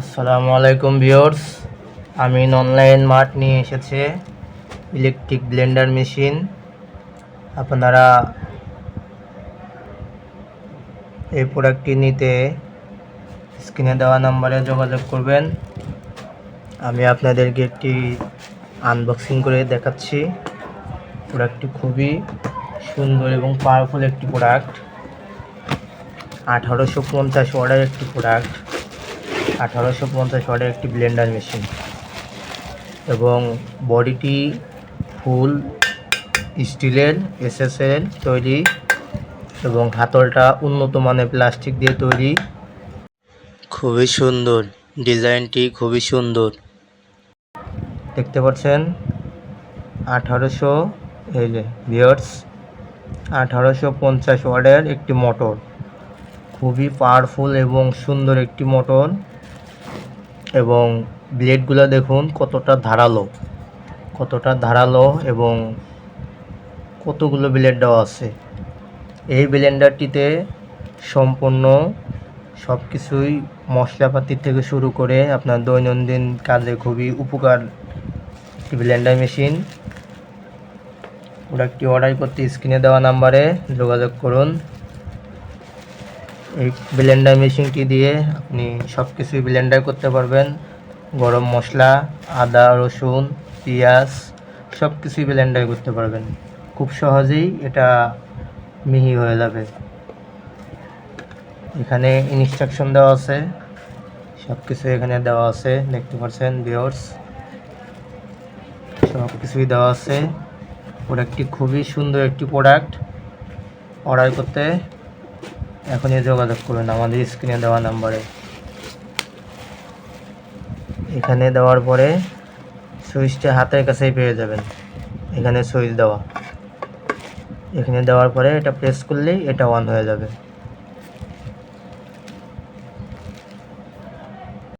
আসসালামু আলাইকুম ভিউয়ার্স। আমি অনলাইন মার্ট নিয়ে এসেছে ইলেকট্রিক ব্লেন্ডার মেশিন। আপনারা এই প্রোডাক্টটি নিতে স্ক্রিনে দেওয়া নাম্বারে যোগাযোগ করবেন। আমি আপনাদেরকে একটি আনবক্সিং করে দেখাচ্ছি। প্রোডাক্টটি খুবই সুন্দর এবং পাওয়ারফুল একটি প্রোডাক্ট। আঠারোশো পঞ্চাশ ওয়ার্ডের একটি প্রোডাক্ট। আঠারোশো পঞ্চাশ ওয়াটের একটি ব্লেন্ডার মেশিন। এবং বডিটি ফুল স্টিলের এসএসএল তৈরি এবং হাতলটা উন্নত মানের প্লাস্টিক দিয়ে তৈরি। খুবই সুন্দর ডিজাইনটি খুবই সুন্দর। দেখতে পাচ্ছেন আঠারোশো এই যে ভিওর্স আঠারোশো পঞ্চাশ ওয়ার্ডের একটি মোটর। খুবই পাওয়ারফুল এবং সুন্দর একটি মোটর। এবং ব্লেডগুলো দেখুন কতটা ধারালো কতটা ধারালো এবং কতগুলো ব্লেড দেওয়া আছে। এই ব্লেন্ডারটিতে সম্পূর্ণ সব কিছুই মশলাপাতি থেকে শুরু করে আপনার দৈনন্দিন কাজে খুবই উপকার ব্লেন্ডার মেশিন প্রোডাক্টটি অর্ডার করতে স্ক্রিনে দেওয়া নাম্বারে যোগাযোগ করুন। এই ব্লেন্ডার মেশিনটি দিয়ে আপনি সব কিছুই ব্লেন্ডার করতে পারবেন। গরম মশলা, আদা, রসুন, পেঁয়াজ সব কিছুই ব্লেন্ডার করতে পারবেন। খুব সহজেই এটা মিহি হয়ে যাবে। এখানে ইনস্ট্রাকশন দেওয়া আছে। সব কিছু এখানে দেওয়া আছে। দেখতে পাচ্ছেন ভিওর্স সব কিছুই দেওয়া আছে। প্রোডাক্টটি খুবই সুন্দর একটি প্রোডাক্ট অর্ডার করতে এখনই যোগাযোগ করুন আমাদের স্ক্রিনে দেওয়া নাম্বারে। এখানে দেওয়ার পরে সুইচটা হাতের কাছেই পেয়ে যাবেন। এখানে সুইচ দেওয়া। এখানে দেওয়ার পরে এটা প্রেস করলেই এটা অন হয়ে যাবে।